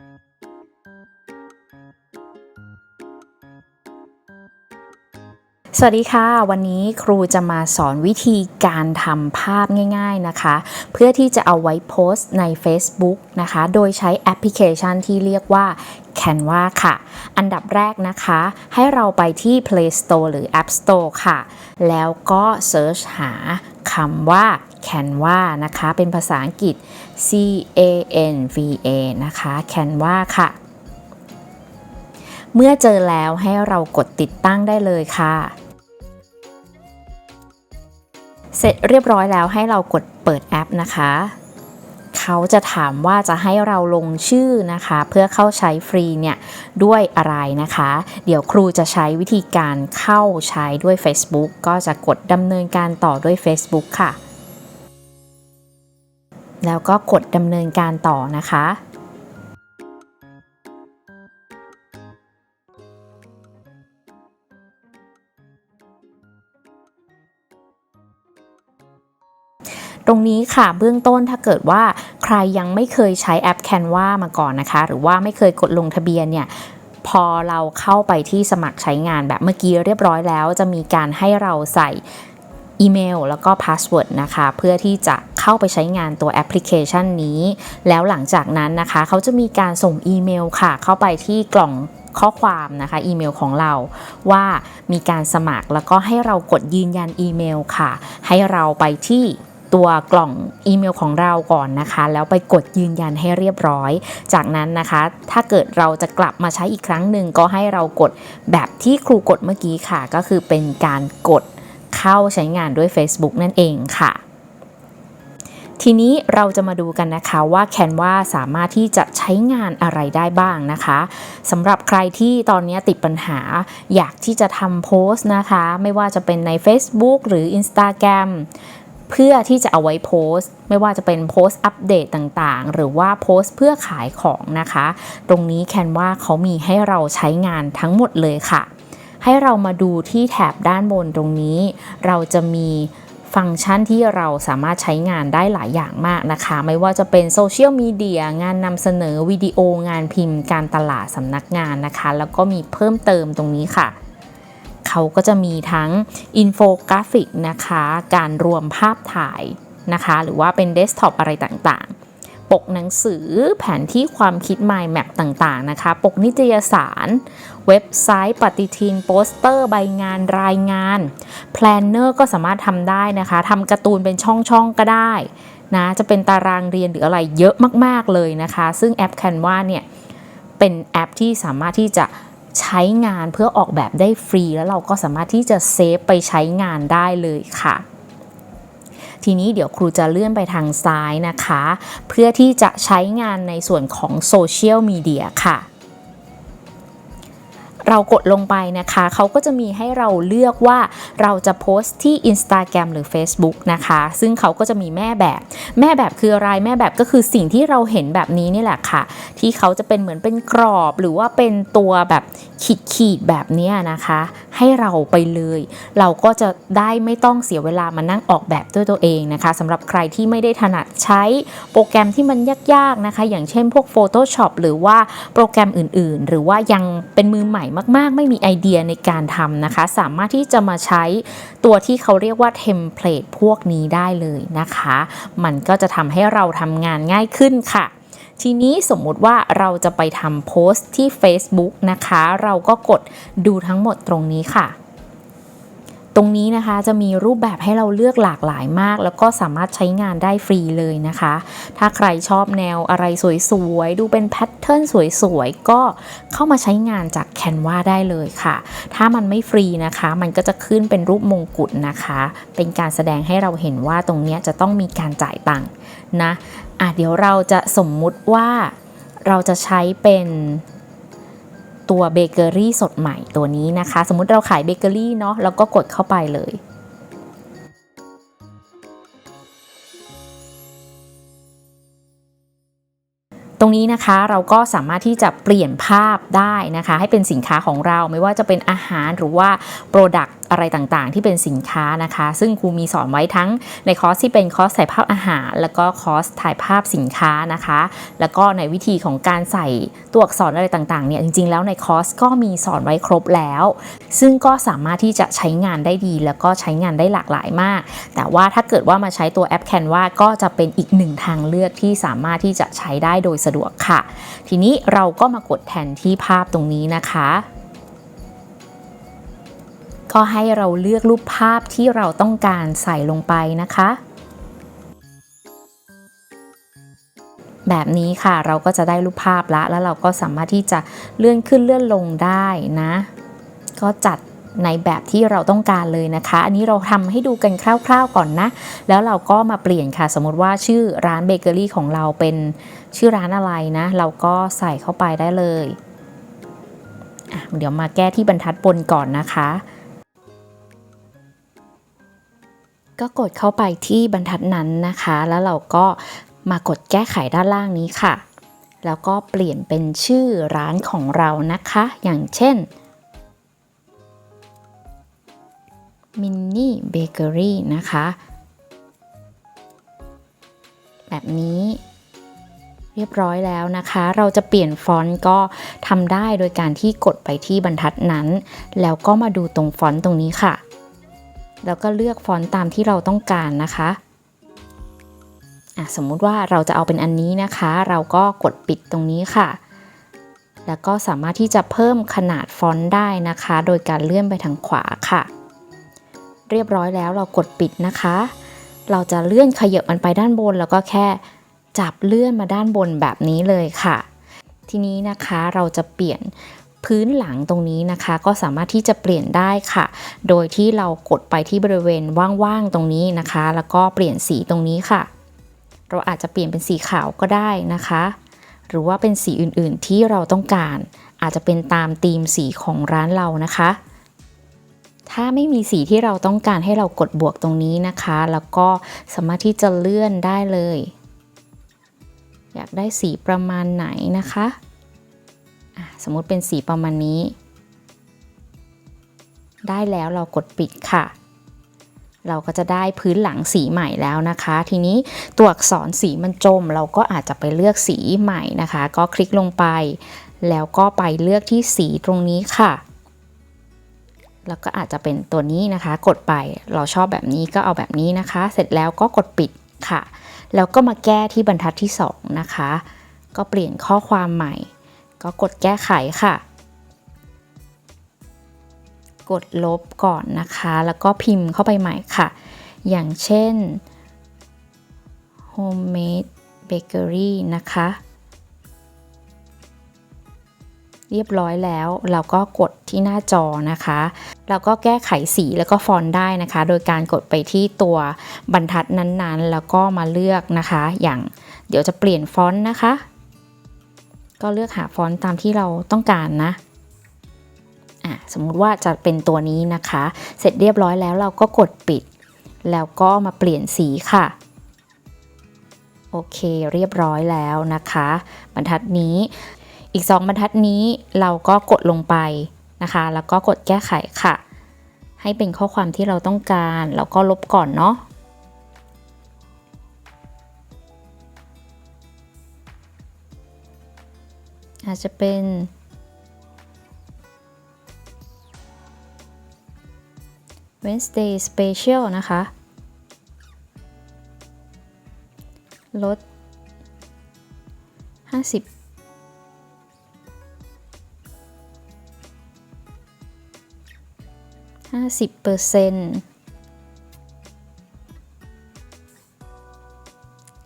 สวัสดีค่ะ วันนี้ครูจะมาสอนวิธีการทำภาพง่าย ๆนะคะ เพื่อที่จะเอาไว้โพสต์ใน Facebook นะคะ โดยใช้แอปพลิเคชันที่เรียกว่า Canva ค่ะ อันดับแรกนะคะ ให้เราไปที่ Play Store หรือ App Store ค่ะ แล้วก็ Search หาคำว่า Canva นะคะ เป็นภาษาอังกฤษ C A N V A นะคะ Canva ค่ะ เมื่อเจอแล้วให้เรากดติดตั้งได้เลยค่ะ เสร็จเรียบร้อยแล้วให้เรากดเปิดแอปนะคะเขาจะถามว่าจะให้เราลงชื่อนะคะ เพื่อเข้าใช้ฟรีเนี่ยด้วยอะไรนะคะ เดี๋ยวครูจะใช้วิธีการเข้าใช้ด้วย Facebook ก็จะกดดำเนินการต่อด้วย Facebook ค่ะ แล้วก็กดดำเนินการต่อนะคะตรงนี้ค่ะเบื้องต้นถ้าเกิดว่าใครยังไม่เคยใช้แอป Canva มาก่อนนะคะ หรือว่าไม่เคยกดลงทะเบียนเนี่ยพอเราเข้าไปที่สมัครใช้งานแบบเมื่อกี้เรียบร้อยแล้ว จะมีการให้เราใส่อีเมลแล้วก็พาสเวิร์ดนะคะ เพื่อที่จะ เข้าไปใช้งานตัวแอปพลิเคชันนี้ แล้วหลังจากนั้นนะคะเขาจะมีการส่งอีเมลค่ะ เข้าไปที่กล่องข้อความนะคะอีเมลของเราว่ามีการสมัครแล้วก็ให้เรากดยืนยันอีเมลค่ะ ให้เราไปที่ตัวกล่องอีเมลของเราก่อนนะคะ แล้วไปกดยืนยันให้เรียบร้อย จากนั้นนะคะ ถ้าเกิดเราจะกลับมาใช้อีกครั้งหนึ่งก็ให้เรากดแบบที่ครูกดเมื่อกี้ค่ะ ก็คือเป็นการกดเข้าใช้งานด้วย Facebook นั่นเองค่ะ ทีนี้เราจะมาดูกันนะคะว่า Canva สามารถที่จะใช้งานอะไรได้บ้างนะคะสำหรับใครที่ตอนนี้ติดปัญหา อยากที่จะทำโพสต์นะคะ ไม่ว่าจะเป็นใน Facebook หรือ Instagram เพื่อที่จะเอาไว้โพสต์ ไม่ว่าจะเป็นโพสต์อัปเดตต่างๆ หรือว่าโพสต์เพื่อขายของนะคะ ตรงนี้แคนว่าเขามีให้เราใช้งานทั้งหมดเลยค่ะ ให้เรามาดูที่แถบด้านบนตรงนี้ เราจะมี ฟังก์ชันที่เราสามารถใช้งานได้หลายอย่างมากนะคะ ไม่ว่าจะเป็นโซเชียลมีเดียงานนำเสนอวิดีโองานพิมพ์การตลาดสำนักงานนะคะ แล้วก็มีเพิ่มเติมตรงนี้ค่ะ เขาก็จะมีทั้งอินโฟกราฟิกนะคะ การรวมภาพถ่ายนะคะ หรือว่าเป็นเดสก์ท็อปอะไรต่างๆ ปกหนังสือแผนที่ความคิด Mind Map ต่างๆนะคะ ปกนิตยสาร เว็บไซต์ปฏิทินโปสเตอร์ ใบงานรายงานแพลนเนอร์ก็สามารถทำได้นะคะทำการ์ตูนเป็นช่องๆก็ได้นะจะเป็นตารางเรียนหรืออะไรเยอะมากๆเลยนะคะ ซึ่งแอป Canva เนี่ยเป็นแอปที่สามารถที่จะใช้งานเพื่อออกแบบได้ฟรี แล้วเราก็สามารถที่จะเซฟไปใช้งานได้เลยค่ะ ทีนี้เดี๋ยวครูจะเลื่อนไปทางซ้ายนะคะ เพื่อที่จะใช้งานในส่วนของโซเชียลมีเดียค่ะเรากดลงไปนะคะ เขาก็จะมีให้เราเลือกว่าเราจะโพสต์ที่ Instagram หรือ Facebook นะคะ ซึ่งเขาก็จะมีแม่แบบ แม่แบบคืออะไร แม่แบบก็คือสิ่งที่เราเห็นแบบนี้นี่แหละค่ะ ที่เขาจะเป็นเหมือนเป็นกรอบหรือว่าเป็นตัวแบบขีดขีดแบบนี้นะคะ ให้เราไปเลย เราก็จะได้ไม่ต้องเสียเวลามานั่งออกแบบด้วยตัวเองนะคะสำหรับใครที่ไม่ได้ถนัดใช้โปรแกรมที่มันยากๆนะคะ อย่างเช่นพวก Photoshop หรือว่าโปรแกรมอื่นๆ หรือว่ายังเป็นมือใหม่มากๆ ไม่มีไอเดียในการทำนะคะ สามารถที่จะมาใช้ตัวที่เขาเรียกว่าเทมเพลตพวกนี้ได้เลยนะคะ มันก็จะทำให้เราทำงานง่ายขึ้นค่ะ ทีนี้สมมุติว่าเราจะไปทำโพสต์ที่ Facebook นะคะ เราก็กดดูทั้งหมดตรงนี้ค่ะ ตรงนี้นะคะจะมีรูปแบบให้เราเลือกหลากหลายมาก แล้วก็สามารถใช้งานได้ฟรีเลยนะคะ ถ้าใครชอบแนวอะไรสวยๆ ดูเป็นแพทเทิร์นสวยๆ ก็เข้ามาใช้งานจาก Canva ได้เลยค่ะ ถ้ามันไม่ฟรีนะคะ มันก็จะขึ้นเป็นรูปมงกุฎนะคะ เป็นการแสดงให้เราเห็นว่าตรงนี้จะต้องมีการจ่ายตังค์นะ อะเดี๋ยวเราจะสมมุติว่าเราจะใช้เป็นตัวเบเกอรี่สดใหม่ตัวนี้นะคะ สมมติเราขายเบเกอรี่เนาะแล้วก็กดเข้าไปเลย ตรงนี้นะคะเราก็สามารถที่จะเปลี่ยนภาพได้นะคะ ให้เป็นสินค้าของเราไม่ว่าจะเป็นอาหารหรือว่า Product อะไรต่างๆ ที่เป็นสินค้านะคะ ซึ่งครูมีสอนไว้ทั้งในคอร์สที่เป็นคอร์สถ่ายภาพอาหาร แล้วก็คอร์สถ่ายภาพสินค้านะคะ แล้วก็ในวิธีของการใส่ตัวอักษรอะไรต่างๆเนี่ยจริงๆ แล้วในคอร์สก็มีสอนไว้ครบแล้ว ซึ่งก็สามารถที่จะใช้งานได้ดี แล้วก็ใช้งานได้หลากหลายมาก แต่ว่าถ้าเกิดว่ามาใช้ตัวแอป Canva ก็จะเป็นอีกหนึ่งทางเลือกที่สามารถที่จะใช้ได้โดยสะดวกค่ะ ทีนี้เราก็มากดแทนที่ภาพตรงนี้นะคะ ก็ให้เราเลือกรูปภาพที่เราต้องการใส่ลงไปนะคะ แบบนี้ค่ะเราก็จะได้รูปภาพละแล้วเราก็สามารถที่จะเลื่อนขึ้นเลื่อนลงได้นะ ก็จัดในแบบที่เราต้องการเลยนะคะ อันนี้เราทำให้ดูกันคร่าว ๆก่อนนะ แล้วเราก็มาเปลี่ยนค่ะ สมมติว่าชื่อร้านเบเกอรี่ของเราเป็นชื่อร้านอะไรนะ เราก็ใส่เข้าไปได้เลย เดี๋ยวมาแก้ที่บรรทัดบนก่อนนะคะ ก็กดเข้าไปที่บรรทัดนั้นนะคะ แล้วเราก็มากดแก้ไขด้านล่างนี้ค่ะ แล้วก็เปลี่ยนเป็นชื่อร้านของเรานะคะ อย่างเช่นมินนี่เบเกอรี่นะคะ แบบนี้เรียบร้อยแล้วนะคะ เราจะเปลี่ยนฟอนต์ก็ทำได้โดยการที่กดไปที่บรรทัดนั้น แล้วก็มาดูตรงฟอนต์ตรงนี้ค่ะ แล้วก็เลือกฟอนต์ตามที่เราต้องการนะคะสมมุติว่าเราจะเอาเป็นอันนี้นะคะ เราก็กดปิดตรงนี้ค่ะ แล้วก็สามารถที่จะเพิ่มขนาดฟอนต์ได้นะคะ โดยการเลื่อนไปทางขวาค่ะ เรียบร้อยแล้วเรากดปิดนะคะ เราจะเลื่อนขยับมันไปด้านบน แล้วก็แค่จับเลื่อนมาด้านบนแบบนี้เลยค่ะ ทีนี้นะคะเราจะเปลี่ยน พื้นหลังตรงนี้นะคะ ก็สามารถที่จะเปลี่ยนได้ค่ะ โดยที่เรากดไปที่บริเวณว่างๆตรงนี้นะคะ แล้วก็เปลี่ยนสีตรงนี้ค่ะ เราอาจจะเปลี่ยนเป็นสีขาวก็ได้นะคะ หรือว่าเป็นสีอื่นๆที่เราต้องการ อาจจะเป็นตามธีมสีของร้านเรานะคะ ถ้าไม่มีสีที่เราต้องการให้เรากดบวกตรงนี้นะคะ แล้วก็สามารถที่จะเลื่อนได้เลย อยากได้สีประมาณไหนนะคะะ สมมุติเป็นสีประมาณนี้ ได้แล้วเรากดปิดค่ะ เราก็จะได้พื้นหลังสีใหม่แล้วนะคะ ทีนี้ตัวอักษรสีมันจม เราก็อาจจะไปเลือกสีใหม่นะคะ ก็คลิกลงไป แล้วก็ไปเลือกที่สีตรงนี้ค่ะแล้วก็อาจจะเป็นตัวนี้นะคะ กดไปเราชอบแบบนี้ก็เอาแบบนี้นะคะ เสร็จแล้วก็กดปิดค่ะ แล้วก็มาแก้ที่บรรทัดที่ 2 นะคะ ก็เปลี่ยนข้อความใหม่ ก็กดแก้ไขค่ะ กดลบก่อนนะคะ แล้วก็พิมพ์เข้าไปใหม่ค่ะ อย่างเช่น homemade bakery นะคะ เรียบร้อยแล้วเราก็กดที่หน้าจอนะคะแล้วก็แก้ไขสีแล้วก็ฟอนต์ได้นะคะ โดยการกดไปที่ตัวบรรทัดนั้นๆ แล้วก็มาเลือกนะคะ อย่างเดี๋ยวจะเปลี่ยนฟอนต์นะคะ ก็เลือกหาฟอนต์ตามที่เราต้องการนะอะสมมุติว่าจะเป็นตัวนี้นะคะ เสร็จเรียบร้อยแล้วเราก็กดปิด แล้วก็มาเปลี่ยนสีค่ะ โอเคเรียบร้อยแล้วนะคะ บรรทัดนี้ อีก 2 บรรทัดนี้เราก็กดลงไปนะคะ แล้วก็กดแก้ไขค่ะ ให้เป็นข้อความที่เราต้องการ แล้วก็ลบก่อนเนาะาจจะเป็นเ Wednesday Special นะคะ ลด 50ห้าสิบเปอร์เซ็นต์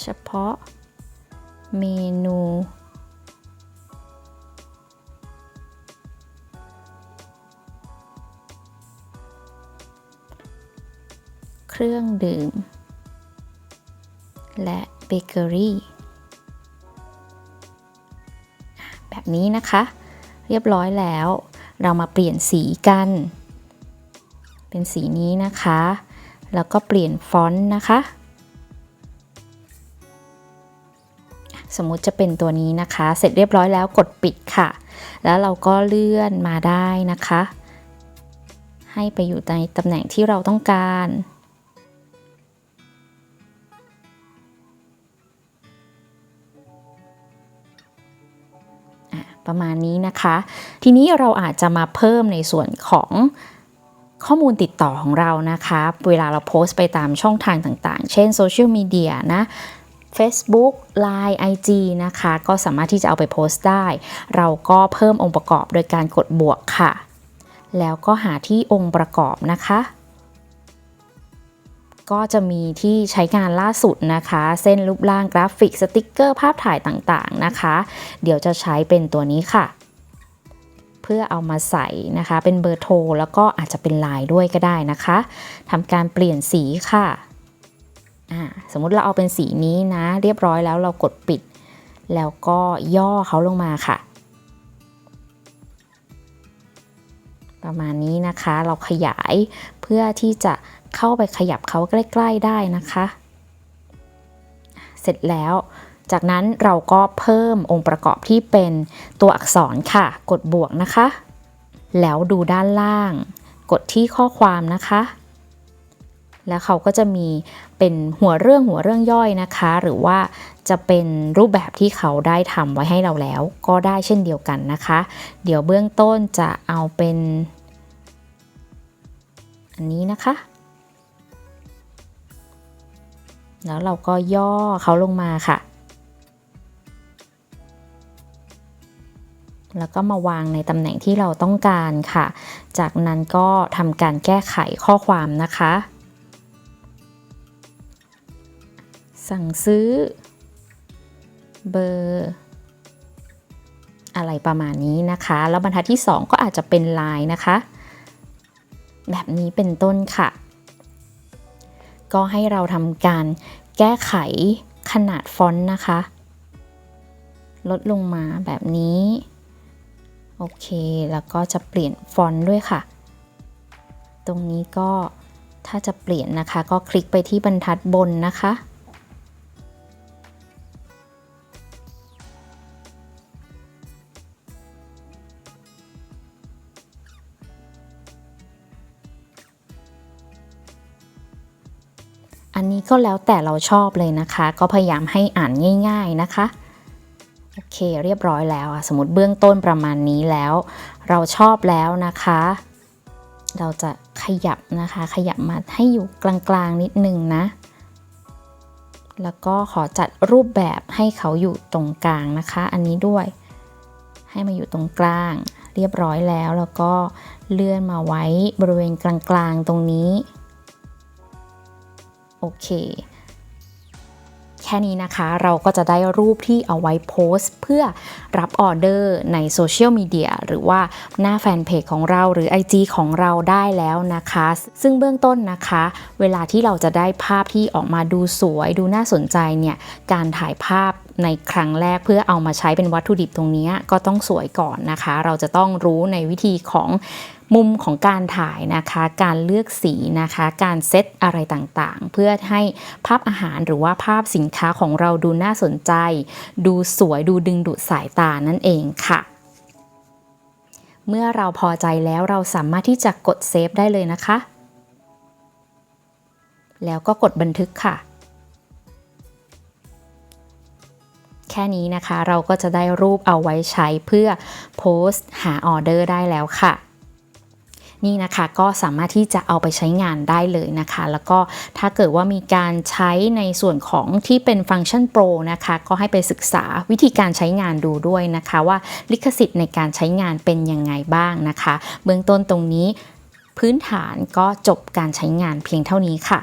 เฉพาะเมนู รื่องดื่ม และเบเกอรี่แบบนี้นะคะ เรียบร้อยแล้ว เรามาเปลี่ยนสีกัน เป็นสีนี้นะคะ แล้วก็เปลี่ยนฟอนต์นะคะ สมมุติจะเป็นตัวนี้นะคะ เสร็จเรียบร้อยแล้วกดปิดค่ะ แล้วเราก็เลื่อนมาได้นะคะใให้ไปอยู่ในตำแหน่งที่เราต้องการ ประมาณนี้นะคะ ทีนี้เราอาจจะมาเพิ่มในส่วนของข้อมูลติดต่อของเรานะคะ เวลาเราโพสต์ไปตามช่องทางต่างๆ เช่นโซเชียลมีเดียนะ Facebook Line IG นะคะ ก็สามารถที่จะเอาไปโพสต์ได้ เราก็เพิ่มองค์ประกอบโดยการกดบวกค่ะ แล้วก็หาที่องค์ประกอบนะคะ ก็จะมีที่ใช้งานล่าสุดนะคะ เส้นรูปร่างกราฟิกสติกเกอร์ภาพถ่ายต่างๆนะคะ เดี๋ยวจะใช้เป็นตัวนี้ค่ะ เพื่อเอามาใส่นะคะ เป็นเบอร์โทรแล้วก็อาจจะเป็นลน์ด้วยก็ได้นะคะทำการเปลี่ยนสีค่ะอ่าสมมติเราเอาเป็นสีนี้นะ เรียบร้อยแล้วเรากดปิด แล้วก็ย่อเขาลงมาค่ะ ประมาณนี้นะคะ เราขยายเพื่อที่จะเข้าไปขยับเขาใกล้ ๆ ได้นะคะ เสร็จแล้ว จากนั้นเราก็เพิ่มองค์ประกอบที่เป็นตัวอักษรค่ะ กดบวกนะคะ แล้วดูด้านล่าง กดที่ข้อความนะคะแล้วเขาก็จะมีเป็นหัวเรื่องหัวเรื่องย่อยนะคะ หรือว่าจะเป็นรูปแบบที่เขาได้ทำไว้ให้เราแล้ว ก็ได้เช่นเดียวกันนะคะ เดี๋ยวเบื้องต้นจะเอาเป็น อันนี้นะคะ แล้วเราก็ย่อเขาลงมาค่ะ แล้วก็มาวางในตำแหน่งที่เราต้องการค่ะ จากนั้นก็ทำการแก้ไขข้อความนะคะ สั่งซื้อ เบอร์อะไรประมาณนี้นะคะ แล้วบรรทัดที่ 2 ก็อาจจะเป็นลายนะคะ แบบนี้เป็นต้นค่ะ ก็ให้เราทำการแก้ไขขนาดฟอนต์นะคะ ลดลงมาแบบนี้ โอเค แล้วก็จะเปลี่ยนฟอนต์ด้วยค่ะ ตรงนี้ก็ถ้าจะเปลี่ยนนะคะ ก็คลิกไปที่บรรทัดบนนะคะ ก็แล้วแต่เราชอบเลยนะคะ ก็พยายามให้อ่านง่าย ๆนะคะโอเคเรียบร้อยแล้วอะสมมติเบื้องต้นประมาณนี้แล้ว เราชอบแล้วนะคะ เราจะขยับนะคะ ขยับมาให้อยู่กลางๆนิดนึงนะ แล้วก็ขอจัดรูปแบบให้เขาอยู่ตรงกลางนะคะ อันนี้ด้วย ให้มาอยู่ตรงกลาง เรียบร้อยแล้วแล้วก็เลื่อนมาไว้บริเวณกลางๆตรงนี้ โอเค แค่นี้นะคะเราก็จะได้รูปที่เอาไว้โพสต์เพื่อรับออเดอร์ในโซเชียลมีเดียหรือว่าหน้าแฟนเพจของเราหรือ IG ของเราได้แล้วนะคะ ซึ่งเบื้องต้นนะคะ เวลาที่เราจะได้ภาพที่ออกมาดูสวยดูน่าสนใจเนี่ยการถ่ายภาพในครั้งแรกเพื่อเอามาใช้เป็นวัตถุดิบตรงนี้ก็ต้องสวยก่อนนะคะ เราจะต้องรู้ในวิธีของ มุมของการถ่ายนะคะ การเลือกสีนะคะ การเซตอะไรต่างๆ เพื่อให้ภาพอาหารหรือว่าภาพสินค้าของเราดูน่าสนใจ ดูสวยดูดึงดูดสายตานั่นเองค่ะเมื่อเราพอใจแล้วเราสามารถที่จะกดเซฟได้เลยนะคะ แล้วก็กดบันทึกค่ะ แค่นี้นะคะเราก็จะได้รูปเอาไว้ใช้เพื่อโพสต์หาออเดอร์ได้แล้วค่ะ นี่นะคะก็สามารถที่จะเอาไปใช้งานได้เลยนะคะ แล้วก็ถ้าเกิดว่ามีการใช้ในส่วนของที่เป็นฟังก์ชันโปรนะคะก็ให้ไปศึกษาวิธีการใช้งานดูด้วยนะคะว่าลิขสิทธิ์ในการใช้งานเป็นยังไงบ้างนะคะ เบื้องต้นตรงนี้พื้นฐานก็จบการใช้งานเพียงเท่านี้ค่ะ